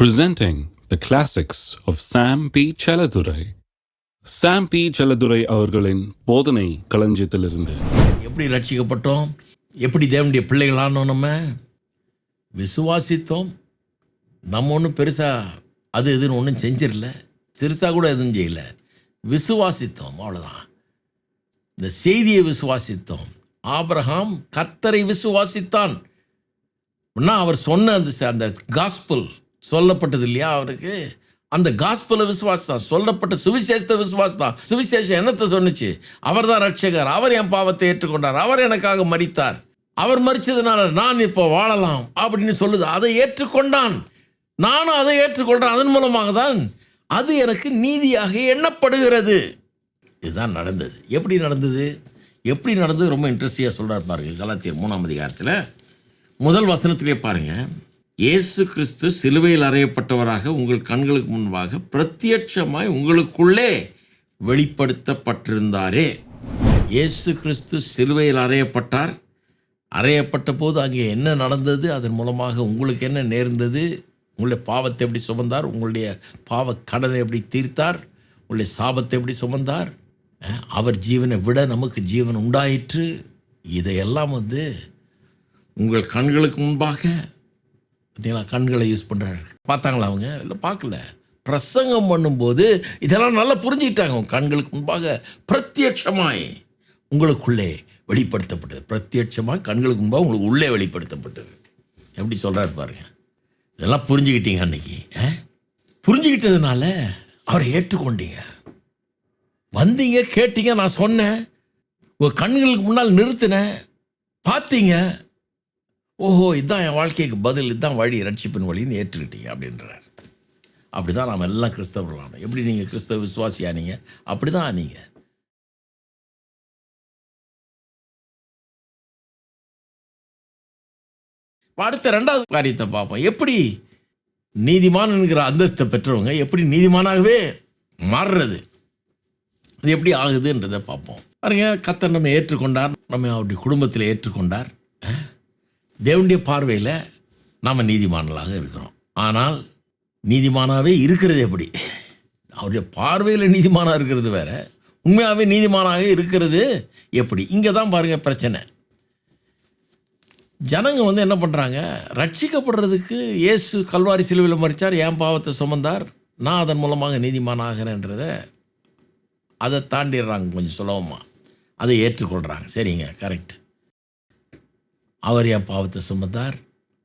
presenting the classics of Sam P. Chaladurai. Sam P. Chaladurai அவர்களின் போதனை களஞ்சியத்திலிருந்து. எப்படி ரட்சிக்கப்பட்டோம்? எப்படி தேவனுடைய பிள்ளைகளானோம் நம்ம? விசுவாசித்தோம். நம்ம ஒன்றும் பெருசாக அது இதுன்னு ஒன்றும் செஞ்சிடல. சிறுசாக கூட எதுவும் செய்யல. விசுவாசித்தோம் அவ்வளோதான் இந்த செய்தியை விசுவாசித்தோம். ஆபரகாம் கர்த்தரை விசுவாசித்தான். அவர் சொன்ன அந்த அந்த காஸ்பல் சொல்லப்பட்டது இல்லையா அவருக்கு? அந்த காஸ்பல விசுவாசம் சொல்லப்பட்ட சுவிசேஷத்தை விசுவாசம் சுவிசேஷம் என்னத்தை சொன்னுச்சு? அவர் தான் ரட்சகர் அவர் என் பாவத்தை ஏற்றுக்கொண்டார் அவர் எனக்காக மறித்தார் அவர் மறிச்சதுனால நான் இப்போ வாழலாம் அப்படின்னு சொல்லுது. அதை ஏற்றுக்கொண்டான். நானும் அதை ஏற்றுக்கொள்கிறேன் அதன் மூலமாக தான் அது எனக்கு நீதியாக எண்ணப்படுகிறது. இதுதான் நடந்தது. எப்படி நடந்தது? எப்படி நடந்தது? ரொம்ப இன்ட்ரெஸ்டிங்காக சொல்கிறார் பாருங்கள் கலாத்தியர் மூணாம் அதிகாரத்தில். முதல் வசனத்திலே பாருங்கள் இயேசு கிறிஸ்து சிலுவையில் அறையப்பட்டவராக உங்கள் கண்களுக்கு முன்பாக பிரத்யட்சமாய் உங்களுக்குள்ளே வெளிப்படுத்தப்பட்டிருந்தாரே. இயேசு கிறிஸ்து சிலுவையில் அறையப்பட்டார். அறையப்பட்ட போது அங்கே என்ன நடந்தது? அதன் மூலமாக உங்களுக்கு என்ன நேர்ந்தது? உங்களுடைய பாவத்தை எப்படி சுமந்தார்? உங்களுடைய பாவ கடனை எப்படி தீர்த்தார்? உங்களுடைய சாபத்தை எப்படி சுமந்தார்? அவர் ஜீவனை விட நமக்கு ஜீவன் உண்டாயிற்று. இதையெல்லாம் வந்து உங்கள் கண்களுக்கு முன்பாக பார்த்தீங்களா கண்களை யூஸ் பண்ணுறாரு பார்த்தாங்களா அவங்க? இல்லை பார்க்கல. பிரசங்கம் பண்ணும்போது இதெல்லாம் நல்லா புரிஞ்சுக்கிட்டாங்க அவங்க. கண்களுக்கு முன்பாக பிரத்யட்சமாய் உங்களுக்குள்ளே வெளிப்படுத்தப்பட்டது. பிரத்யட்சமாக கண்களுக்கு முன்பாக உங்களுக்கு உள்ளே வெளிப்படுத்தப்பட்டது. எப்படி சொல்கிறாரு பாருங்க. இதெல்லாம் புரிஞ்சுக்கிட்டீங்க அன்னைக்கு ஆ? புரிஞ்சுக்கிட்டதுனால அவரை ஏற்றுக்கொண்டீங்க. வந்தீங்க கேட்டீங்க நான் சொன்னேன். உங்கள் கண்களுக்கு முன்னால் நிறுத்தினேன். பார்த்தீங்க. ஓஹோ இதுதான் என் வாழ்க்கைக்கு பதில் இதுதான் வழி ரட்சிப்பின் வழின்னு ஏற்றுக்கிட்டீங்க அப்படின்றார். அப்படி தான் நாம் எல்லாம் கிறிஸ்தவர்களான எப்படி நீங்கள் கிறிஸ்தவ விசுவாசி நீங்கள் அப்படி தான் நீங்கள் அடுத்த ரெண்டாவது காரியத்தை பார்ப்போம். எப்படி நீதிமான் என்கிற அந்தஸ்தை பெற்றவங்க எப்படி நீதிமானாகவே மாறுறது? அது எப்படி ஆகுதுன்றதை பார்ப்போம். பாருங்க கத்தர் நம்ம ஏற்றுக்கொண்டார் நம்ம அவருடைய குடும்பத்தில் ஏற்றுக்கொண்டார். தேவனுடைய பார்வையில் நாம் நீதிமானலாக இருக்கிறோம். ஆனால் நீதிமானாகவே இருக்கிறது எப்படி? அவருடைய பார்வையில் நீதிமானாக இருக்கிறது வேற உண்மையாகவே நீதிமானாக இருக்கிறது எப்படி? இங்கே தான் பாருங்கள் பிரச்சனை. ஜனங்க வந்து என்ன பண்ணுறாங்க ரட்சிக்கப்படுறதுக்கு இயேசு கல்வாரி சிலுவையில் மறித்தார் என் பாவத்தை சுமந்தார் நான் அதன் மூலமாக நீதிமான் ஆகிறேன்றதை அதை தாண்டிடுறாங்க கொஞ்சம் சுலபமாக அதை ஏற்றுக்கொள்கிறாங்க சரிங்க கரெக்ட் அவர் என் பாவத்தை சுமந்தார்.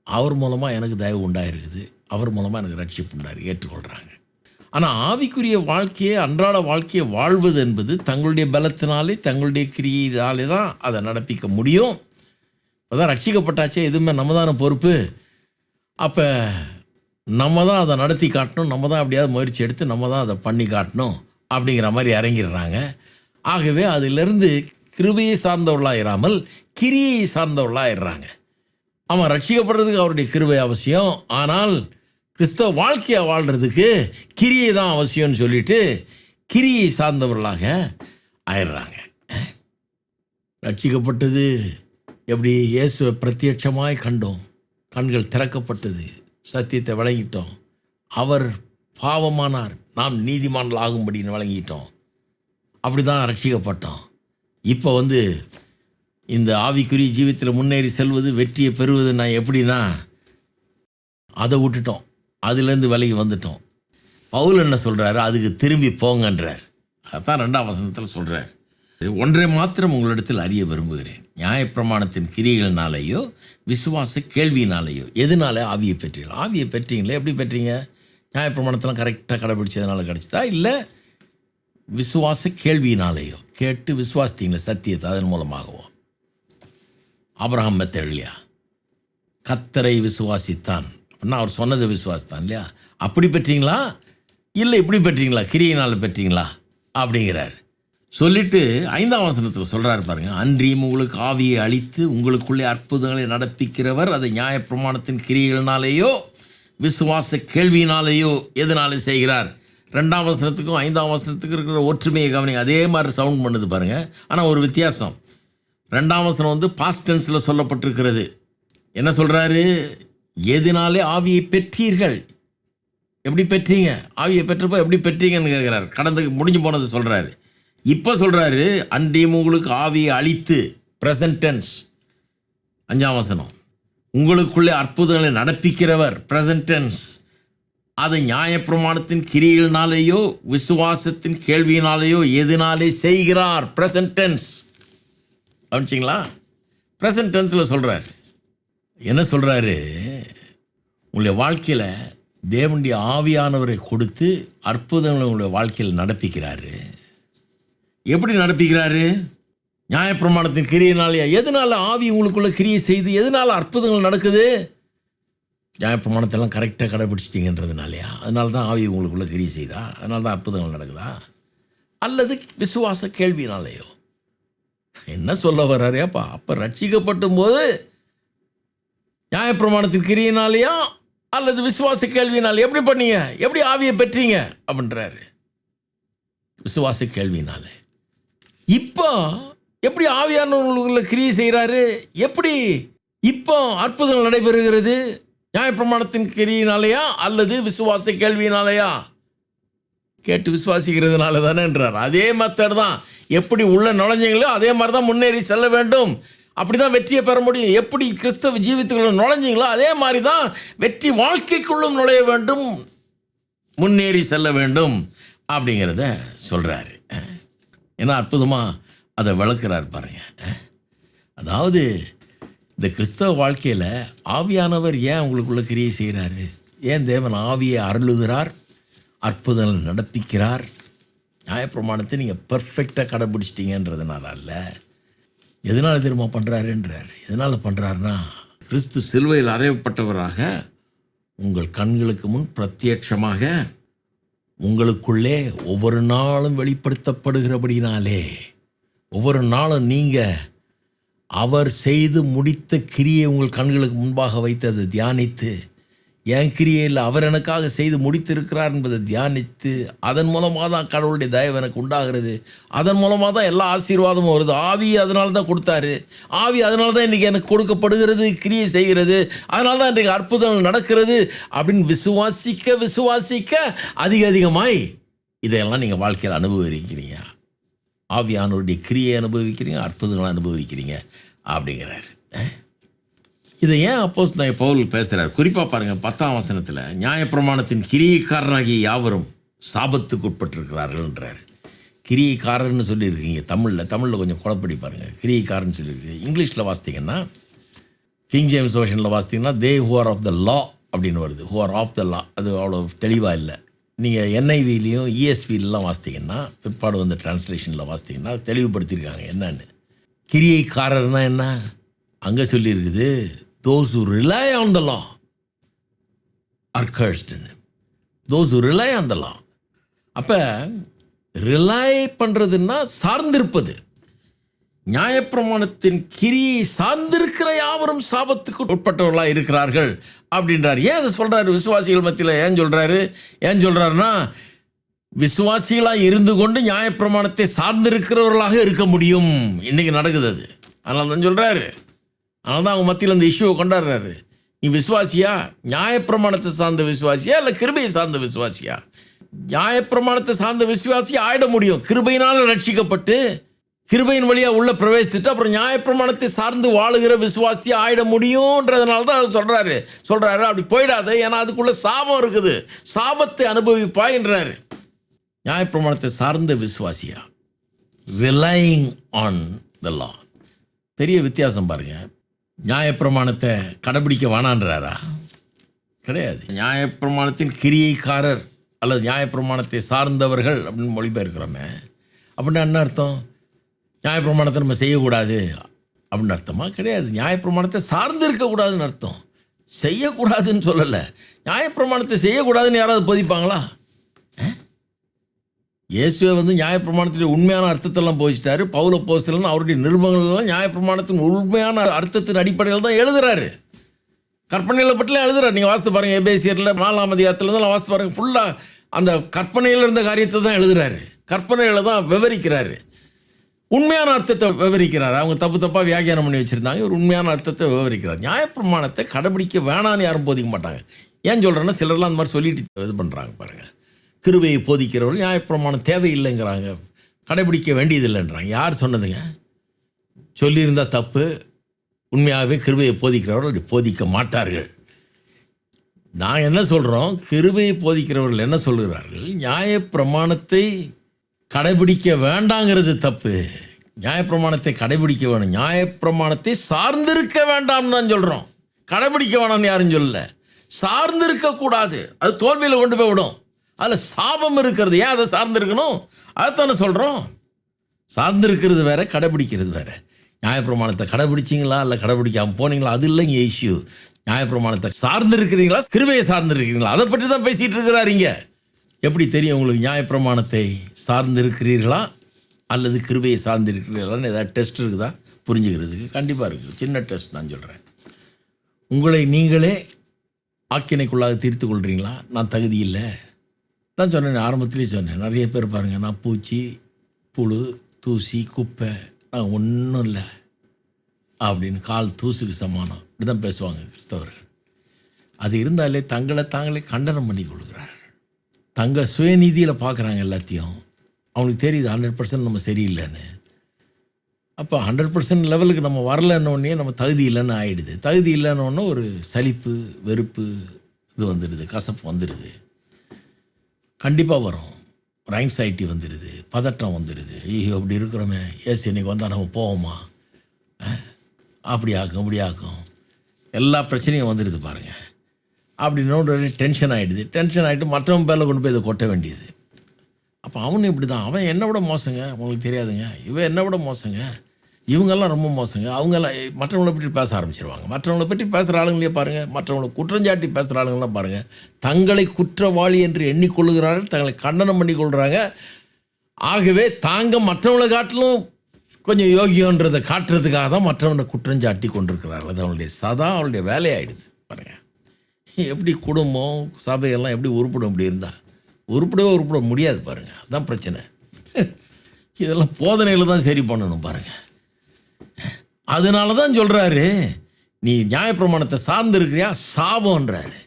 அவர் மூலமாக எனக்கு தயவு உண்டாயிருக்குது. அவர் மூலமாக எனக்கு ரட்சிப்பு உண்டாரு ஏற்றுக்கொள்கிறாங்க ஆனால் ஆவிக்குரிய வாழ்க்கையை அன்றாட வாழ்க்கையை வாழ்வது என்பது தங்களுடைய பலத்தினாலே தங்களுடைய கிரியினாலே தான் அதை நடப்பிக்க முடியும். அதான் ரட்சிக்கப்பட்டாச்சே எதுவுமே நம்ம தானே பொறுப்பு. அப்போ நம்ம தான் அதை நடத்தி காட்டணும். நம்ம தான் அப்படியாவது முயற்சி எடுத்து நம்ம தான் அதை பண்ணி காட்டணும். அப்படிங்கிற மாதிரி இறங்கிடுறாங்க. ஆகவே அதிலிருந்து கிருபையை சார்ந்தவர்களாயிராமல் கிரியை சார்ந்தவர்களாக அவன் ஆமாம் ரட்சிக்கப்படுறதுக்கு அவருடைய கிருபை அவசியம். ஆனால் கிறிஸ்தவ வாழ்க்கையை வாழ்கிறதுக்கு கிரியை தான் அவசியம்னு சொல்லிட்டு கிரியை சார்ந்தவர்களாக ஆயிடுறாங்க. ரட்சிக்கப்பட்டது எப்படி இயேசுவை பிரத்யட்சமாய் கண்டோம். கண்கள் திறக்கப்பட்டது. சத்தியத்தை வழங்கிட்டோம். அவர் பாவமானார். நாம் நீதிமான்கள் ஆகும்படின்னு வழங்கிட்டோம். அப்படி தான் ரட்சிக்கப்பட்டோம். இப்போ வந்து இந்த ஆவிக்குரிய ஜீவித்தில் முன்னேறி செல்வது வெற்றியை பெறுவது நான் எப்படின்னா அதை விட்டுட்டோம். அதுலேருந்து விலகி வந்துட்டோம். பவுல் என்ன சொல்கிறாரு அதுக்கு திரும்பி போங்கன்றார். அதான் ரெண்டாம் வசனத்தில் சொல்கிறார் ஒன்றை மாத்திரம் உங்களிடத்தில் அறிய விரும்புகிறேன். நியாயப்பிரமாணத்தின் கிரிகளினாலேயோ விசுவாச கேள்வியினாலேயோ எதனால ஆவியை பெற்றீங்களா ஆவியை பெற்றீங்களே எப்படி பெற்றீங்க? நியாயப்பிரமாணத்தெல்லாம் கரெக்டாக கடைபிடிச்சதுனால கிடச்சிதா? இல்லை விசுவாச கேள்வியினாலேயோ கேட்டு விசுவாசித்தீங்களே சத்தியத்தை அதன் மூலமாகவோ. அப்ரஹாம் மெத்தட் இல்லையா கத்தரை விசுவாசித்தான். அப்படின்னா அவர் சொன்னதை விசுவாசித்தான் இல்லையா? அப்படி பெற்றீங்களா? இல்லை இப்படி பெற்றீங்களா? கிரியினால் பெற்றீங்களா? அப்படிங்கிறார். சொல்லிட்டு ஐந்தாம் வசனத்தில் சொல்கிறார் பாருங்க. அன்றியும் உங்களுக்கு ஆவியை அளித்து உங்களுக்குள்ளே அற்புதங்களை நடப்பிக்கிறவர் அதை நியாயப்பிரமாணத்தின் கிரியைகளினாலேயோ விசுவாச கேள்வியினாலேயோ எதனாலே செய்கிறார்? ரெண்டாம் வசனத்துக்கும் ஐந்தாம் வசனத்துக்கும் இருக்கிற ஒற்றுமையை கவனிங்க. அதே மாதிரி சவுண்ட் பண்ணுது பாருங்கள் ஆனால் ஒரு வித்தியாசம். ரெண்டாம் வசனம் வந்து பாஸ்ட் டென்ஸில் சொல்லப்பட்டிருக்கிறது. என்ன சொல்கிறாரு எதினாலே ஆவியை பெற்றீர்கள். எப்படி பெற்றீங்க? ஆவியை பெற்றப்போ எப்படி பெற்றீங்கன்னு கேட்குறாரு கடந்து முடிஞ்சு போனது சொல்கிறாரு இப்போ சொல்கிறாரு அன்றையும் உங்களுக்கு ஆவியை அழித்து ப்ரெசன்ட் டென்ஸ் அஞ்சாம் வசனம். உங்களுக்குள்ளே அற்புதங்களை நடப்பிக்கிறவர் ப்ரெசன்ட் டென்ஸ் அதை நியாயப்பிரமாணத்தின் கிரியினாலேயோ விசுவாசத்தின் கேள்வியினாலேயோ எதனாலே செய்கிறார். ப்ரெசன்ட் டென்ஸ் கவனிச்சிங்களா? ப்ரெசன்ட் டென்ஸில் சொல்கிறார் என்ன சொல்கிறாரு உங்களுடைய வாழ்க்கையில் தேவனுடைய ஆவியானவரை கொடுத்து அற்புதங்களை உங்களுடைய வாழ்க்கையில் நடப்பிக்கிறாரு. எப்படி நடப்பிக்கிறாரு? நியாயப்பிரமாணத்தின் கிரியினாலேயா எதனால ஆவி உங்களுக்குள்ள கிரியை செய்து எதனால அற்புதங்கள் நடக்குது? நியாயப்பிரமாணத்தெல்லாம் கரெக்டாக கடைபிடிச்சிட்டிங்கன்றதுனாலையா? அதனால தான் ஆவி உங்களுக்குள்ளே கிரி செய்தா? அதனால தான் அற்புதங்கள் நடக்குதா? அல்லது விசுவாச கேள்வினாலேயோ என்ன சொல்ல வர்றாரு? அப்பா அப்போ ரட்சிக்கப்பட்டும் போது நியாயப்பிரமாணத்தின் கிரியினாலேயா அல்லது விசுவாச கேள்வினால் எப்படி பண்ணீங்க? எப்படி ஆவியை பெற்றீங்க? அப்படின்றாரு. விசுவாச கேள்வினாலே இப்போ எப்படி ஆவியானவர்களுக்குள்ள கிரியை செய்கிறாரு எப்படி இப்போ அற்புதங்கள் நடைபெறுகிறது? நியாயப்பிரமாணத்தின் கிரியினாலேயா அல்லது விசுவாச கேள்வியினாலேயா? கேட்டு விசுவாசிக்கிறதுனால தானேன்றார் அதே மெத்தட் தான். எப்படி உள்ள நுழைஞ்சிங்களோ அதே மாதிரி தான் முன்னேறி செல்ல வேண்டும். அப்படி தான் வெற்றியை பெற முடியும். எப்படி கிறிஸ்தவ ஜீவித்துக்குள்ள நுழைஞ்சிங்களோ அதே மாதிரி தான் வெற்றி வாழ்க்கைக்குள்ளும் நுழைய வேண்டும். முன்னேறி செல்ல வேண்டும் அப்படிங்கிறத சொல்கிறாரு ஏன்னா அற்புதமாக அதை விளக்குறார் பாருங்க. அதாவது இந்த கிறிஸ்தவ வாழ்க்கையில் ஆவியானவர் ஏன் உங்களுக்குள்ள கிரியை செய்கிறாரு ஏன் தேவன் ஆவியை அருளுகிறார்? அற்புதங்கள் நடப்பிக்கிறார்? நியாயப்பிரமாணத்தை நீங்கள் பர்ஃபெக்டாக கடைபிடிச்சிட்டிங்கன்றதுனால அல்ல. எதனால் திரும்ப பண்ணுறாருன்றார் எதனால் பண்ணுறாருன்னா கிறிஸ்து சிலுவையில் அறையப்பட்டவராக உங்கள் கண்களுக்கு முன் பிரத்யட்சமாக உங்களுக்குள்ளே ஒவ்வொரு நாளும் வெளிப்படுத்தப்படுகிறபடினாலே ஒவ்வொரு நாளும் நீங்கள் அவர் செய்து முடித்த கிரியை உங்கள் கண்களுக்கு முன்பாக வைத்து அதை தியானித்து என் இல்லை அவர் எனக்காக செய்து முடித்திருக்கிறார் என்பதை தியானித்து அதன் மூலமாக தான் கடவுளுடைய தயவு எனக்கு உண்டாகிறது. அதன் மூலமாக தான் எல்லா ஆசீர்வாதமும் வருது. ஆவி அதனால தான் கொடுத்தாரு. ஆவி அதனால தான் இன்றைக்கி எனக்கு கொடுக்கப்படுகிறது கிரியை செய்கிறது. அதனால தான் இன்றைக்கு அற்புதங்கள் நடக்கிறது அப்படின்னு விசுவாசிக்க விசுவாசிக்க அதிக அதிகமாய் இதையெல்லாம் நீங்கள் வாழ்க்கையில் அனுபவிக்கிறீங்க. ஆவியானோருடைய கிரியை அனுபவிக்கிறீங்க அற்புதங்களை அனுபவிக்கிறீங்க அப்படிங்கிறாரு. இதை ஏன் அப்போஸ் நான் பவுல் பேசுகிறார் குறிப்பாக பாருங்கள் பத்தாம் வசனத்தில் நியாயப்பிரமாணத்தின் கிரியைக்காரராகிய யாவரும் சாபத்துக்கு உட்பட்டிருக்கிறார்கள்ன்றார். கிரியைக்காரர்னு சொல்லியிருக்கீங்க தமிழில் தமிழில் கொஞ்சம் குழப்படி பாருங்கள் கிரியைக்காரன்னு சொல்லியிருக்கு இங்கிலீஷில் வாசித்தீங்கன்னா கிங் ஜேம்ஸ் ஓஷனில் வாசித்தீங்கன்னா they who are of the law அப்படின்னு வருது. Who are of the law அது அவ்வளோ தெளிவாக இல்லை. நீங்கள் என்ஐவிலையும் இஎஸ்பிலாம் வாசித்தீங்கன்னா பிற்பாடு வந்த டிரான்ஸ்லேஷனில் வாசித்தீங்கன்னா தெளிவுபடுத்தியிருக்காங்க. என்னன்னு? கிரியைக்காரர்னா என்ன? அங்கே சொல்லியிருக்குது those who rely on the law are cursed those அப்போ ரிலை பண்ணுறதுன்னா சார்ந்திருப்பது. நியாயப்பிரமாணத்தின் கிரியை சார்ந்திருக்கிற யாவரும் சாபத்துக்கு உட்பட்டவர்களாக இருக்கிறார்கள் அப்படின்றார். ஏன் அதை சொல்கிறாரு விசுவாசிகள் மத்தியில் ஏன் சொல்கிறாரு ஏன் சொல்கிறாருன்னா விசுவாசிகளாக இருந்து கொண்டு நியாயப்பிரமாணத்தை சார்ந்திருக்கிறவர்களாக இருக்க முடியும். இன்றைக்கி நடக்குது அது. அதனால தான் சொல்கிறாரு அதனால தான் அவங்க மத்தியில் அந்த இஷ்யூவை கொண்டாடுறாரு. நீ விசுவாசியா? நியாயப்பிரமாணத்தை சார்ந்த விசுவாசியா? இல்லை கிருபையை சார்ந்த விசுவாசியா? நியாயப்பிரமாணத்தை சார்ந்த விசுவாசியாக ஆயிட முடியும். கிருபையினால் ரட்சிக்கப்பட்டு கிருபையின் வழியா உள்ள பிரவேசித்துட்டு அப்புறம் நியாயப்பிரமாணத்தை சார்ந்து வாழுகிற விசுவாசி ஆயிட முடியும்ன்றதுனால தான் அவர் சொல்றாரு. சொல்றாரு அப்படி போயிடாத ஏன்னா அதுக்குள்ள சாபம் இருக்குது. சாபத்தை அனுபவிப்பாய்ன்றாரு. நியாயப்பிரமாணத்தை சார்ந்த விசுவாசியா? ரிலையிங் ஆன் த லா பெரிய வித்தியாசம் பாருங்க. நியாயப்பிரமாணத்தை கடைபிடிக்க வேணான்றாரா? கிடையாது. நியாயப்பிரமாணத்தின் கிரியைக்காரர் அல்லது நியாயப்பிரமாணத்தை சார்ந்தவர்கள் அப்படின்னு மொழிபெயர்க்கிறோமே. அப்படின்னா என்ன அர்த்தம்? நியாயப்பிரமாணத்தை நம்ம செய்யக்கூடாது அப்படின்னு அர்த்தமாக கிடையாது. நியாயப்பிரமாணத்தை சார்ந்து இருக்கக்கூடாதுன்னு அர்த்தம். செய்யக்கூடாதுன்னு சொல்லலை. நியாயப்பிரமாணத்தை செய்யக்கூடாதுன்னு யாராவது போதிப்பாங்களா? இயேசுவை வந்து நியாயப்பிரமாணத்துடைய உண்மையான அர்த்தத்தெல்லாம் போதிச்சிட்டாரு. பௌல போஸ்தலன் அவருடைய நிருபங்கள்லாம் நியாயப்பிரமாணத்தின் உண்மையான அர்த்தத்தின் அடிப்படையில் தான் எழுதுறாரு. கற்பனையில் பற்றிலாம் எழுதுறாரு. நீங்கள் வாசித்து பாருங்கள் எபேசியரில் நாலாம் அதிகாரத்தில் வாசித்து பாருங்கள் ஃபுல்லாக அந்த கற்பனையில் இருந்த காரியத்தை தான் எழுதுறாரு. கற்பனையில் தான் விவரிக்கிறாரு. உண்மையான அர்த்தத்தை விவரிக்கிறார். அவங்க தப்பு தப்பாக வியாக்கியானம் பண்ணி வச்சுருந்தாங்க. ஒரு உண்மையான அர்த்தத்தை விவரிக்கிறார். நியாயப்பிரமாணத்தை கடைபிடிக்க வேணான்னு யாரும் போதிக்க மாட்டாங்க. ஏன் சொல்கிறேன்னா சிலர்லாம் அந்த மாதிரி சொல்லிட்டு இது பண்ணுறாங்க பாருங்கள் கிருவையை போதிக்கிறவர்கள் நியாயப்பிரமாணம் தேவையில்லைங்கிறாங்க. கடைபிடிக்க வேண்டியதில்லைன்றாங்க. யார் சொன்னதுங்க? சொல்லியிருந்தால் தப்பு. உண்மையாகவே கிருபையை போதிக்கிறவர்கள் அப்படி போதிக்க மாட்டார்கள். நான் என்ன சொல்கிறோம் கிருபையை போதிக்கிறவர்கள் என்ன சொல்கிறார்கள் நியாயப்பிரமாணத்தை கடைபிடிக்க வேண்டாங்கிறது தப்பு. நியாயப்பிரமாணத்தை கடைபிடிக்க வேணும். நியாயப்பிரமாணத்தை சார்ந்திருக்க வேண்டாம்னு தான் சொல்கிறோம் கடைபிடிக்க வேணாம்னு யாரும் சொல்லல. சார்ந்திருக்கக்கூடாது அது தோல்வியில் கொண்டு போய் விடும். அதில் சாபம் இருக்கிறது. ஏன் அதை சார்ந்திருக்கணும்? அதைத்தானே சொல்கிறோம் சார்ந்திருக்கிறது வேற கடைபிடிக்கிறது வேற. நியாயப்பிரமாணத்தை கடைபிடிச்சிங்களா? இல்லை கடைபிடிக்காமல் போனீங்களா? அது இல்லைங்க இஷ்யூ நியாயப்பிரமாணத்தை சார்ந்திருக்கிறீங்களா? கிருவையை சார்ந்திருக்கிறீங்களா? அதை பற்றி தான் பேசிகிட்டு இருக்கிறாருங்க எப்படி தெரியும் உங்களுக்கு நியாயப்பிரமாணத்தை? சார்ந்து இருக்கிறீர்களா அல்லது கிருபையை சார்ந்து இருக்கிறீர்களான்னு ஏதாவது டெஸ்ட் இருக்குதா? புரிஞ்சுக்கிறதுக்கு கண்டிப்பாக இருக்குது சின்ன டெஸ்ட் நான் சொல்கிறேன் உங்களை நீங்களே ஆக்கினைக்குள்ளாக தீர்த்து கொள்கிறீங்களா நான் தகுதி இல்லை. நான் சொன்னேன் ஆரம்பத்துலேயே சொன்னேன். நிறைய பேர் பாருங்கள் நான் பூச்சி புழு தூசி குப்பை நான் ஒன்றும் இல்லை. அப்படின்னு கால் தூசுக்கு சமானம். இப்படி தான் பேசுவாங்க கிறிஸ்தவர்கள். அது இருந்தாலே தங்களை தாங்களே கண்டனம் பண்ணி கொள்கிறார்கள். தங்க சுயநீதியில் பார்க்குறாங்க எல்லாத்தையும். அவனுக்கு தெரியுது ஹண்ட்ரட் பர்சன்ட் நம்ம சரியில்லைன்னு. அப்போ ஹண்ட்ரட் பர்சன்ட் லெவலுக்கு நம்ம வரலன்னொடனே நம்ம தகுதி இல்லைன்னு ஆகிடுது தகுதி இல்லைன்னொன்னே ஒரு சலிப்பு வெறுப்பு இது வந்துடுது கசப்பு வந்துடுது. கண்டிப்பாக வரும். ஒரு ஆங்ஸைட்டி வந்துடுது பதட்டம் வந்துடுது. ஐயோ அப்படி இருக்கிறோமே ஏசி இன்னைக்கு வந்தால் நம்ம போவோமா? அப்படி ஆக்கும் இப்படி ஆக்கும் எல்லா பிரச்சனையும் வந்துடுது பாருங்கள் அப்படின்னு டென்ஷன் ஆகிடுது டென்ஷன் ஆகிட்டு மற்றவன் பேரில் கொண்டு போய் இதை கொட்ட வேண்டியது. அப்போ அவனும் இப்படி தான் அவன் என்னை விட மோசங்க. உங்களுக்கு தெரியாதுங்க. இவன் என்னை விட மோசங்க. இவங்கெல்லாம் ரொம்ப மோசங்க. அவங்கெல்லாம் மற்றவங்கள பற்றி பேச ஆரம்பிச்சிருவாங்க. மற்றவங்கள பற்றி பேசுகிற ஆளுங்களே பாருங்கள் மற்றவங்களை குற்றஞ்சாட்டி பேசுகிற ஆளுங்களாம் பாருங்கள் தங்களை குற்றவாளி என்று எண்ணிக்கொள்கிறார்கள். தங்களை கண்டனம் பண்ணி கொள்கிறாங்க ஆகவே தாங்க மற்றவங்களை காட்டிலும் கொஞ்சம் யோகியன்றதை காட்டுறதுக்காக தான் மற்றவனை குற்றஞ்சாட்டி கொண்டிருக்கிறார்கள். அது அவனுடைய சதா அவனுடைய வேலையாயிடுது. பாருங்கள் எப்படி குடும்பம் சபையெல்லாம் எப்படி உருப்படும் இப்படி இருந்தால் உருப்படவே உருப்பிட முடியாது பாருங்கள் அதான் பிரச்சனை. இதெல்லாம் போதனையில் தான் சரி பண்ணணும் பாருங்கள் அதனால தான் சொல்கிறாரு நீ நியாயப்பிரமாணத்தை சார்ந்து இருக்கிறியா சாபம்ன்றாரு.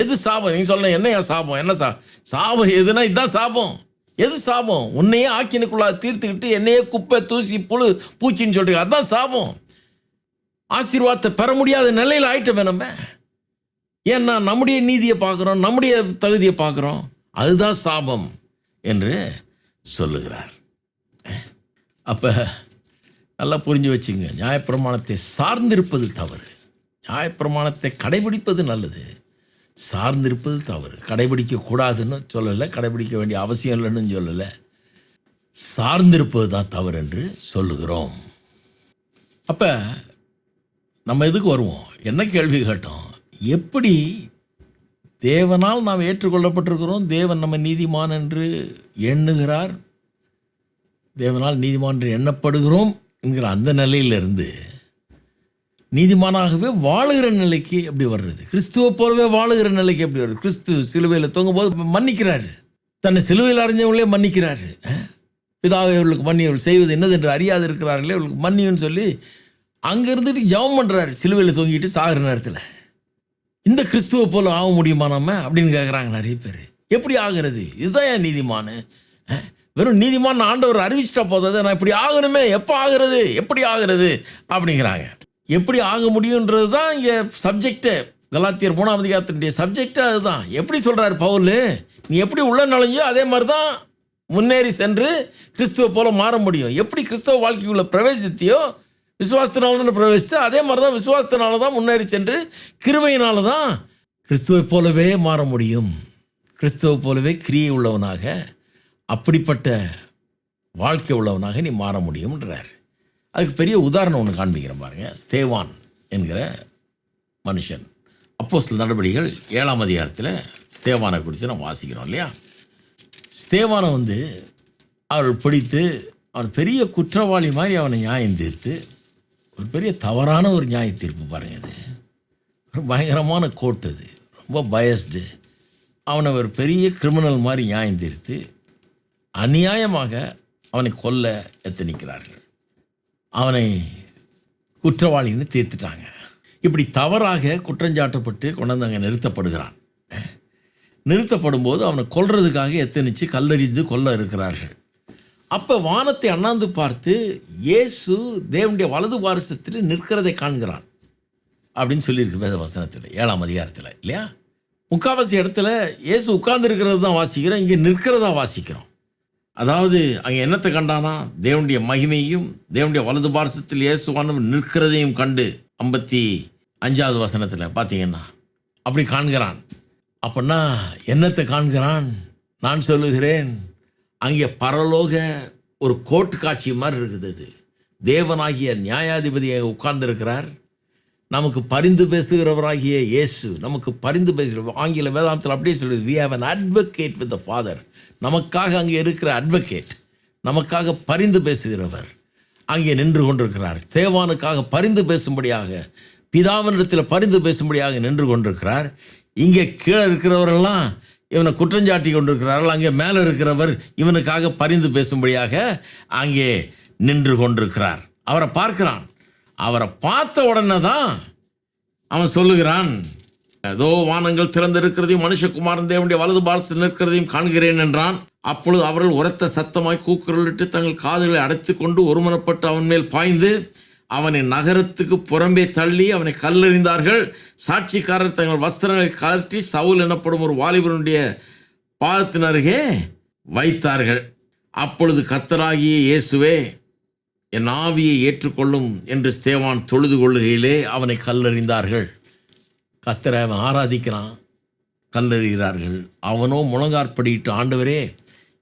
எது சாபம்? நீங்கள் சொல்ல என்னையா சாபம்? என்ன சா சாபம் எதுனா இதுதான் சாபம். எது சாபம்? உன்னையே ஆக்கினுக்குள்ளா தீர்த்துக்கிட்டு என்னையே குப்பை தூசி புழு பூச்சின்னு சொல்கிறீங்க அதுதான் சாபம். ஆசீர்வாதத்தை பெற முடியாத நிலையில் ஆயிட்டோமே நம்ம. ஏன்னா நம்முடைய நீதியை பார்க்குறோம் நம்முடைய தகுதியை பார்க்குறோம். அதுதான் சாபம் என்று சொல்லுகிறார். அப்போ நல்லா புரிஞ்சு வச்சுங்க. நியாயப்பிரமாணத்தை சார்ந்திருப்பது தவறு. நியாயப்பிரமாணத்தை கடைபிடிப்பது நல்லது. சார்ந்திருப்பது தவறு. கடைபிடிக்கக்கூடாதுன்னு சொல்லலை கடைபிடிக்க வேண்டிய அவசியம் இல்லைன்னு சொல்லலை. சார்ந்திருப்பது தான் தவறு என்று சொல்லுகிறோம். அப்போ நம்ம எதுக்கு வருவோம்? என்ன கேள்வி கேட்டோம்? எப்படி தேவனால் நாம் ஏற்றுக்கொள்ளப்பட்டிருக்கிறோம். தேவன் நம்ம நீதிமான் என்று எண்ணுகிறார். தேவனால் நீதிமான் என்று எண்ணப்படுகிறோம் என்கிற அந்த நிலையிலிருந்து நீதிமானாகவே வாழுகிற நிலைக்கு எப்படி வர்றது? கிறிஸ்துவ போலவே வாழுகிற நிலைக்கு எப்படி வருது கிறிஸ்து சிலுவையில் தொங்கும்போது மன்னிக்கிறாரு. தன்னை சிலுவையில் அறிஞ்சவங்களே மன்னிக்கிறாரு. பிதாவை இவர்களுக்கு மன்னி அவர்கள் செய்வது என்னது என்று அறியாது இருக்கிறார்களே இவர்களுக்கு மன்னின்னு சொல்லி அங்கே இருந்துட்டு ஜெபம் பண்ணுறாரு சிலுவையில் தொங்கிட்டு சாகிற நேரத்தில். இந்த கிறிஸ்துவ போல ஆக முடியுமா நம்ம? அப்படின்னு கேட்குறாங்க நிறைய பேர். எப்படி ஆகிறது? இதுதான் என் நீதிமானு? வெறும் நீதிமான் ஆண்டவர் அறிவிச்சிட்டா போதாது நான் இப்படி ஆகணுமே. எப்போ ஆகிறது? எப்படி ஆகிறது? அப்படிங்கிறாங்க. எப்படி ஆக முடியுன்றது தான் இங்கே சப்ஜெக்டு கலாத்தியர் மூணாம் அதிகாரத்தினுடைய சப்ஜெக்ட் அதுதான். எப்படி சொல்கிறார் பவுல்? நீ எப்படி உள்ள நுழைஞ்சோ அதே மாதிரி தான் முன்னேறி சென்று கிறிஸ்துவை போல மாற முடியும். எப்படி கிறிஸ்தவ வாழ்க்கைக்குள்ளே பிரவேசித்தியோ விசுவாசத்தினால பிரவேசித்து அதே மாதிரி தான் விசுவாசத்தினால தான் முன்னேறி சென்று கிருமையினால தான் கிறிஸ்துவை போலவே மாற முடியும். கிறிஸ்துவ போலவே கிரியை உள்ளவனாக அப்படிப்பட்ட வாழ்க்கை உள்ளவனாக நீ மாற முடியும்ன்றார். அதுக்கு பெரிய உதாரணம் ஒன்று காண்பிக்கிறேன் பாருங்க. சேவான் என்கிற மனுஷன். அப்போஸ்தலர் நடவடிக்கைகள் ஏழாம் அதிகாரத்தில் ஸ்தேவானை குறித்து நம்ம வாசிக்கிறோம் இல்லையா? ஸ்தேவானை வந்து அவள் பிடித்து அவன் பெரிய குற்றவாளி மாதிரி அவனை நியாயம் தீர்த்து ஒரு பெரிய தவறான ஒரு நியாய தீர்ப்பு பாருங்கள் இது. ஒரு பயங்கரமான கோட் அது. ரொம்ப பயஸ்டு அவனை ஒரு பெரிய கிரிமினல் மாதிரி நியாயம் தீர்த்து அநியாயமாக அவனை கொல்ல எத்தனிக்கிறார்கள். அவனை குற்றவாளின்னு தீர்த்துட்டாங்க. இப்படி தவறாக குற்றஞ்சாட்டப்பட்டு கொண்டு வந்து அங்கே நிறுத்தப்படுகிறான். நிறுத்தப்படும் போது அவனை கொல்றதுக்காக எத்தனிச்சு கல்லறிந்து கொல்ல இருக்கிறார்கள். அப்போ வானத்தை அண்ணாந்து பார்த்து இயேசு தேவனுடைய வலது பாரசத்தில் நிற்கிறதை காண்கிறான். அப்படின்னு சொல்லியிருக்கு வேத வசனத்தில் ஏழாம் அதிகாரத்தில் இல்லையா? முக்காவாசி இடத்துல இயேசு உட்கார்ந்துருக்கிறது தான் வாசிக்கிறோம் இங்கே நிற்கிறதா வாசிக்கிறோம். அதாவது அங்கே என்னத்தை கண்டானா? தேவனுடைய மகிமையும் தேவனுடைய வலது பாரசத்தில் இயேசுவானவர் நிற்கிறதையும் கண்டு ஐம்பத்தி அஞ்சாவது வசனத்தில் பார்த்தீங்கன்னா அப்படி காண்கிறான். அப்படின்னா என்னத்தை காண்கிறான்? நான் சொல்லுகிறேன் அங்கே பரலோக ஒரு கோட்டு காட்சி மாதிரி இருக்குது அது தேவனாகிய நியாயாதிபதி உட்கார்ந்திருக்கிறார். நமக்கு பரிந்து பேசுகிறவராகிய இயேசு நமக்கு பரிந்து பேசுகிற ஆங்கில வேதாந்தத்தில் அப்படியே சொல்லுது we have an advocate with the father நமக்காக அங்கே இருக்கிற அட்வொகேட் நமக்காக பரிந்து பேசுகிறவர் அங்கே நின்று கொண்டிருக்கிறார். தேவானுக்காக பரிந்து பேசும்படியாக பிதாவினிடத்தில் பரிந்து பேசும்படியாக நின்று கொண்டிருக்கிறார். இங்கே கீழே இருக்கிறவரெல்லாம் இவனை குற்றஞ்சாட்டி கொண்டிருக்கிறார்கள். அங்கே மேலே இருக்கிறவர் இவனுக்காக பரிந்து பேசும்படியாக அங்கே நின்று கொண்டிருக்கிறார். அவரை பார்க்கிறான். அவரை பார்த்த உடனே தான் அவன் சொல்லுகிறான் ஏதோ வானங்கள் திறந்திருக்கிறதையும் மனுஷகுமாரன் தேவனுடைய வலது பாரத்தில் நிற்கிறதையும் காண்கிறேன் என்றான். அப்பொழுது அவர்கள் உரத்த சத்தமாய் கூக்குரலிட்டு தங்கள் காதுகளை அடைத்து கொண்டு ஒருமனப்பட்டு அவன் மேல் பாய்ந்து அவனை நகரத்துக்கு புறம்பே தள்ளி அவனை கல்லறிந்தார்கள். சாட்சிக்காரர் தங்கள் வஸ்திரங்களை கழற்றி சவுல் எனப்படும் ஒரு வாலிபனுடைய பாதத்தின் அருகே வைத்தார்கள். அப்பொழுது கத்தராகிய இயேசுவே என் ஆவியை ஏற்றுக்கொள்ளும் என்று ஸ்தேவான் தொழுது கொள்ளுகையிலே அவனை கல்லறிந்தார்கள். கத்தரை அவன் ஆராதிக்கிறான் கல்லறிகிறார்கள். அவனோ முழங்காற்படியிட்டு ஆண்டவரே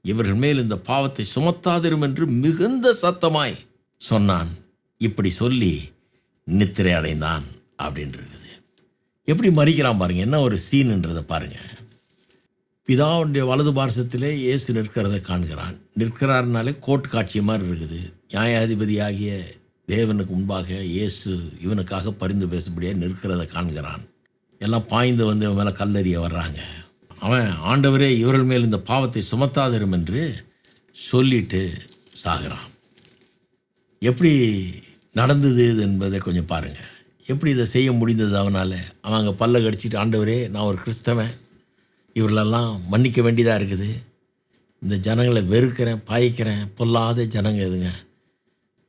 இவர்கள் மேல் இந்த பாவத்தை சுமத்தாதிரும் என்று மிகுந்த சத்தமாய் சொன்னான். இப்படி சொல்லி நித்திரை அடைந்தான் அப்படின்றது. எப்படி மறிக்கிறான் பாருங்க என்ன ஒரு சீனுன்றதை பாருங்க. பிதாவுடைய வலது பார்சத்திலே இயேசு நிற்கிறத காண்கிறான். நிற்கிறாருனாலே கோட் காட்சி மாதிரி இருக்குது. நியாயாதிபதியாகிய தேவனுக்கு முன்பாக இயேசு இவனுக்காக பரிந்து பேசும்படியாக நிற்கிறத காண்கிறான். எல்லாம் பாய்ந்து வந்து இவன் மேலே கல்லறிய வர்றாங்க. அவன் ஆண்டவரே இவர்கள் மேல் இந்த பாவத்தை சுமத்தாதிரும் என்று சொல்லிட்டு சாகிறான். எப்படி நடந்தது என்பதை கொஞ்சம் பாருங்கள் எப்படி இதை செய்ய முடிந்தது அவனால்? அவன் அங்கே பல்ல கடிச்சிட்டு ஆண்டவரே நான் ஒரு கிறிஸ்தவன். இவர்களெல்லாம் மன்னிக்க வேண்டியதாக இருக்குது. இந்த ஜனங்களை வெறுக்கிறேன் பாய்க்கிறேன் பொல்லாத ஜனங்க இதுங்க.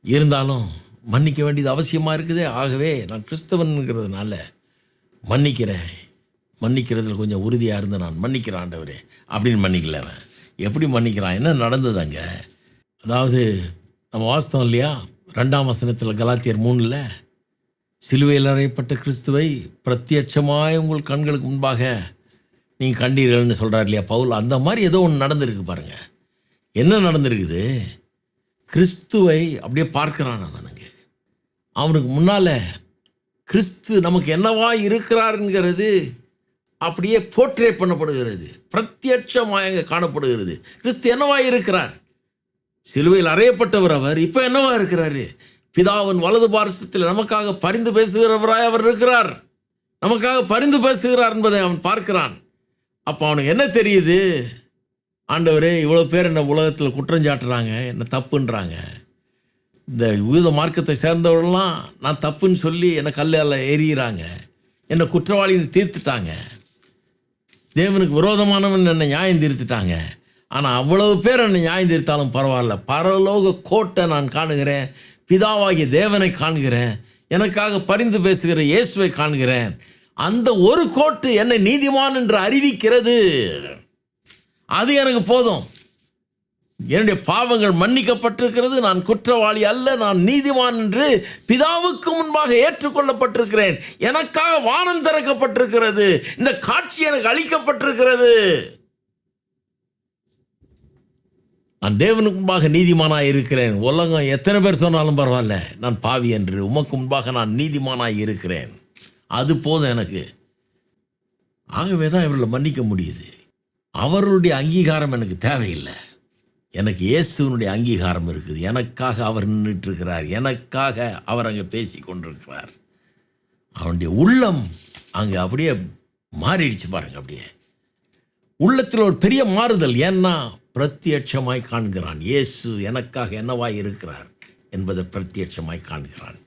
இருந்தாலும் மன்னிக்க வேண்டியது அவசியமாக இருக்குது. ஆகவே நான் கிறிஸ்தவனுங்கிறதுனால மன்னிக்கிறேன். மன்னிக்கிறதுல கொஞ்சம் உறுதியாக இருந்து நான் மன்னிக்கிறேன் ஆண்டவரே. அப்படின்னு மன்னிக்கல அவன். எப்படி மன்னிக்கிறான்? என்ன நடந்தது அங்கே? அதாவது நம்ம வாஸ்தவம் இல்லையா? ரெண்டாம் வசனத்தில் கலாத்தியர் மூணில் சிலுவையில் அறையப்பட்ட கிறிஸ்துவை பிரத்யட்சமாக உங்கள் கண்களுக்கு முன்பாக நீங்கள் கண்டீர்கள்னு சொல்கிறார் இல்லையா பவுல். அந்த மாதிரி ஏதோ ஒன்று நடந்திருக்கு பாருங்கள் என்ன நடந்திருக்குது? கிறிஸ்துவை அப்படியே பார்க்குறான் அவனுங்க அவனுக்கு முன்னால் கிறிஸ்து நமக்கு என்னவா இருக்கிறாருங்கிறது அப்படியே போர்ட்ரே பண்ணப்படுகிறது. பிரத்யட்சமாக காணப்படுகிறது. கிறிஸ்து என்னவா இருக்கிறார்? சிலுவையில் அறையப்பட்டவர் அவர். இப்போ என்னவா இருக்கிறாரு? பிதாவின் வலது பாரசத்தில் நமக்காக பரிந்து பேசுகிறவராய் அவர் இருக்கிறார். நமக்காக பரிந்து பேசுகிறார் என்பதை அவன் பார்க்கிறான். அப்போ அவனுக்கு என்ன தெரியுது? ஆண்டவரே இவ்வளோ பேர் என்ன உலகத்தில் குற்றஞ்சாட்டுறாங்க என்ன தப்புன்றாங்க. இந்த யூத மார்க்கத்தை சேர்ந்தவர்கள்லாம் நான் தப்புன்னு சொல்லி என்னை கல்லால் எறிகிறாங்க என்னை குற்றவாளின்னு தீர்த்துட்டாங்க. தேவனுக்கு விரோதமானவன் என்னை நியாயம் தீர்த்துட்டாங்க. ஆனால் அவ்வளவு பேர் என்னை நியாயம் தீர்த்தாலும் பரவாயில்ல. பரலோக கோட்டை நான் காணுகிறேன். பிதாவாகிய தேவனை காண்கிறேன். எனக்காக பரிந்து பேசுகிற இயேசுவை காண்கிறேன். அந்த ஒரு கோட்டு என்னை நீதிமான் என்று அறிவிக்கிறது. அது எனக்கு போதும். என்னுடைய பாவங்கள் மன்னிக்கப்பட்டிருக்கிறது. நான் குற்றவாளி அல்ல. நான் நீதிமான் என்று பிதாவுக்கு முன்பாக ஏற்றுக்கொள்ளப்பட்டிருக்கிறேன். எனக்காக வானம் திறக்கப்பட்டிருக்கிறது. இந்த காட்சி எனக்கு அளிக்கப்பட்டிருக்கிறது. நான் தேவனுக்கு முன்பாக நீதிமானாக இருக்கிறேன். உலகம் எத்தனை பேர் சொன்னாலும் பரவாயில்ல. நான் பாவி என்று உமக்கு முன்பாக நான் நீதிமானாக இருக்கிறேன். அது போதும் எனக்கு. ஆகவே தான் இவர்களை மன்னிக்க முடியுது. அவர்களுடைய அங்கீகாரம் எனக்கு தேவையில்லை. எனக்கு இயேசுவனுடைய அங்கீகாரம் இருக்குது. எனக்காக அவர் நின்றுட்டு இருக்கிறார் எனக்காக அவர் அங்கே பேசி கொண்டிருக்கிறார். அவனுடைய உள்ளம் அங்கே அப்படியே மாறிடுச்சு பாருங்க அப்படியே. உள்ளத்தில் ஒரு பெரிய மாறுதல். ஏன்னா பிரத்யட்சமாய் காண்கிறான். இயேசு எனக்காக என்னவாய் இருக்கிறார் என்பதை பிரத்யட்சமாய் காண்கிறான்.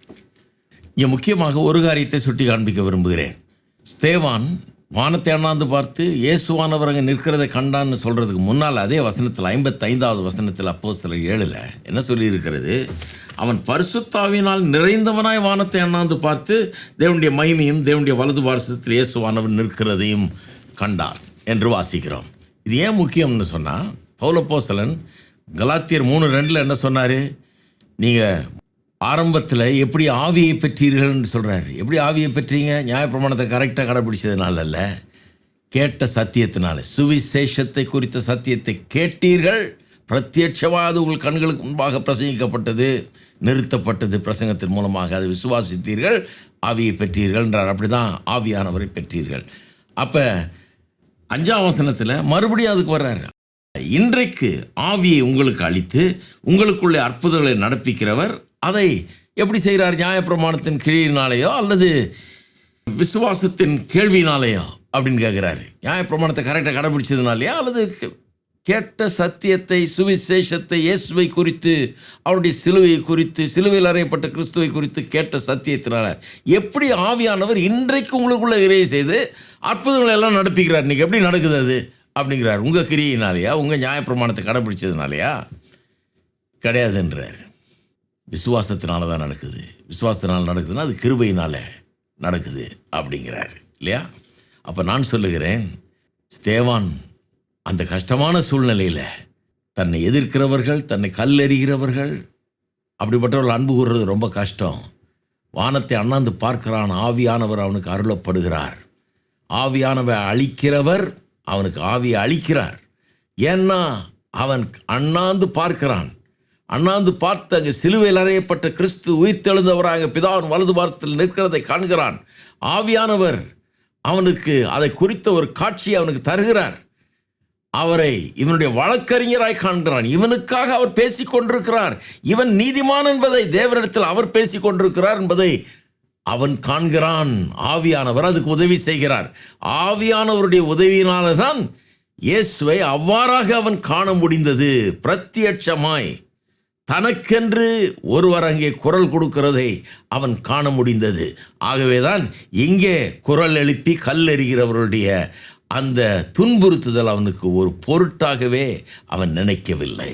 இங்கே முக்கியமாக ஒரு காரியத்தை சுட்டி காண்பிக்க விரும்புகிறேன். ஸ்தேவான் வானத்தை அண்ணாந்து பார்த்து இயேசுவானவர் அங்கே நிற்கிறதை கண்டான்னு சொல்கிறதுக்கு முன்னால் அதே வசனத்தில் ஐம்பத்தைந்தாவது வசனத்தில் அப்போ சில ஏழில் என்ன சொல்லியிருக்கிறது? அவன் பரிசுத்தாவினால் நிறைந்தவனாய் வானத்தை அண்ணாந்து பார்த்து தேவனுடைய மகிமையும் தேவனுடைய வலது பாரசத்தில் இயேசுவானவர் நிற்கிறதையும் கண்டான் என்று வாசிக்கிறோம். இது ஏன் முக்கியம்னு சொன்னால் பௌலப்போசலன் கலாத்தியர் மூணு ரெண்டில் என்ன சொன்னார்? நீங்கள் ஆரம்பத்தில் எப்படி ஆவியை பெற்றீர்கள்னு சொல்கிறாரு எப்படி ஆவியை பெற்றீங்க? நியாயப்பிரமாணத்தை கரெக்டாக கடைபிடிச்சதுனால அல்ல கேட்ட சத்தியத்தினால சுவிசேஷத்தை குறித்த சத்தியத்தை கேட்டீர்கள். பிரத்யட்சமாக அது உங்கள் கண்களுக்கு முன்பாக பிரசங்கிக்கப்பட்டது நிறுத்தப்பட்டது பிரசங்கத்தின் மூலமாக அதை விசுவாசித்தீர்கள். ஆவியை பெற்றீர்கள்ன்றார் அப்படி தான் ஆவியானவரை பெற்றீர்கள். அப்போ அஞ்சாம் வசனத்தில் மறுபடியும் அதுக்கு வர்றாரு. இன்றைக்கு ஆவியை உங்களுக்கு அளித்து உங்களுக்குள்ளே அற்புதங்களை நடப்பிக்கிறவர் அதை எப்படி செய்கிறார் நியாயப்பிரமாணத்தின் கிழியினாலேயோ அல்லது விசுவாசத்தின் கேள்வினாலேயோ அப்படின்னு கேட்குறாரு நியாயப்பிரமாணத்தை கரெக்டாக கடைபிடிச்சதுனாலயா? அல்லது கேட்ட சத்தியத்தை சுவிசேஷத்தை இயேசுவை குறித்து அவருடைய சிலுவையை குறித்து சிலுவையில் அறையப்பட்ட கிறிஸ்துவை குறித்து கேட்ட சத்தியத்தினால எப்படி ஆவியானவர் இன்றைக்கு உங்களுக்குள்ள இறைய செய்து அற்புதங்களை எல்லாம் நடப்பிக்கிறார்? இன்றைக்கி எப்படி நடக்குது அது? அப்படிங்கிறார். உங்கள் கிரியினாலேயா உங்கள் நியாயப்பிரமாணத்தை கடைப்பிடிச்சதுனாலையா? கிடையாதுன்றார். விசுவாசத்தினால தான் நடக்குது. விசுவாசத்தினால் நடக்குதுன்னா அது கிருபையினால் நடக்குது அப்படிங்கிறார். இல்லையா? அப்போ நான் சொல்லுகிறேன் ஸ்தேவான் அந்த கஷ்டமான சூழ்நிலையில் தன்னை எதிர்க்கிறவர்கள் தன்னை கல்லெறிகிறவர்கள் அப்படிப்பட்டவர்கள் அன்பு கூறுறது ரொம்ப கஷ்டம். வானத்தை அண்ணாந்து பார்க்கிறான் ஆவியானவர் அவனுக்கு அருளப்படுகிறார். ஆவியானவர் அழிக்கிறவர் அவனுக்கு ஆவியை அழிக்கிறார். ஏன்னா அவன் அண்ணாந்து பார்க்கிறான். அண்ணாந்து பார்த்து அங்கே சிலுவையில் அறையப்பட்ட கிறிஸ்து உயிர்த்தெழுந்தவராக பிதாவின் வலது பாரத்தில் நிற்கிறதை காண்கிறான். ஆவியானவர் அவனுக்கு அதை குறித்த ஒரு காட்சியை அவனுக்கு தருகிறார். அவரை இவனுடைய வழக்கறிஞராய் காண்கிறான். இவனுக்காக அவர் பேசிக் கொண்டிருக்கிறார் இவன் நீதிமான் என்பதை தேவனிடத்தில் அவர் பேசிக் கொண்டிருக்கிறார் என்பதை அவன் காண்கிறான். ஆவியானவர் அதுக்கு உதவி செய்கிறார். ஆவியானவருடைய உதவியினால தான் இயேசுவை அவ்வாறாக அவன் காண முடிந்தது. பிரத்யட்சமாய் தனக்கென்று ஒருவர் அங்கே குரல் கொடுக்கிறதை அவன் காண முடிந்தது. ஆகவேதான் இங்கே குரல் எழுப்பி கல்லெறிகிறவருடைய அந்த துன்புறுத்துதல் அவனுக்கு ஒரு பொருட்டாகவே அவன் நினைக்கவில்லை.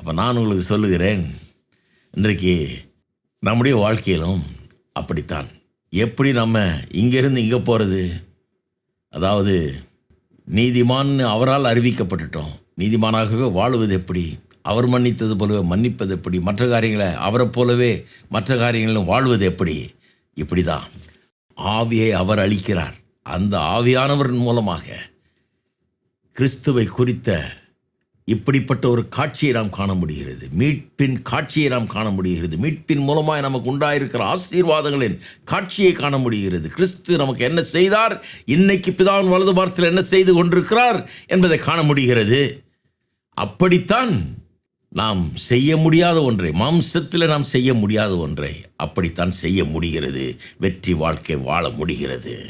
அப்போ நான் உங்களுக்கு சொல்லுகிறேன். இன்றைக்கு நம்முடைய வாழ்க்கையிலும் அப்படித்தான். எப்படி நம்ம இங்கேருந்து இங்கே போகிறது அதாவது நீதிமான்னு அவரால் அறிவிக்கப்பட்டுட்டோம். நீதிமானாகவே வாழ்வது எப்படி? அவர் மன்னித்தது போலவே மன்னிப்பது எப்படி? மற்ற காரியங்களை அவரைப் போலவே மற்ற காரியங்களிலும் வாழ்வது எப்படி? இப்படி தான் ஆவியை அவர் அளிக்கிறார் அந்த ஆவியானவரின் மூலமாக கிறிஸ்துவை குறித்த இப்படிப்பட்ட ஒரு காட்சியை நாம் காண முடிகிறது. மீட்பின் காட்சியை நாம் காண முடிகிறது. மீட்பின் மூலமாக நமக்கு உண்டாயிருக்கிற ஆசீர்வாதங்களின் காட்சியை காண முடிகிறது. கிறிஸ்து நமக்கு என்ன செய்தார்? இன்னைக்கு பிதாவின் வலது பாரத்தில் என்ன செய்து கொண்டிருக்கிறார் என்பதை காண முடிகிறது. அப்படித்தான் நாம் செய்ய முடியாத ஒன்றை மாம்சத்தில் நாம் செய்ய முடியாத ஒன்றை அப்படித்தான் செய்ய முடிகிறது. வெற்றி வாழ்க்கை வாழ முடிகிறது.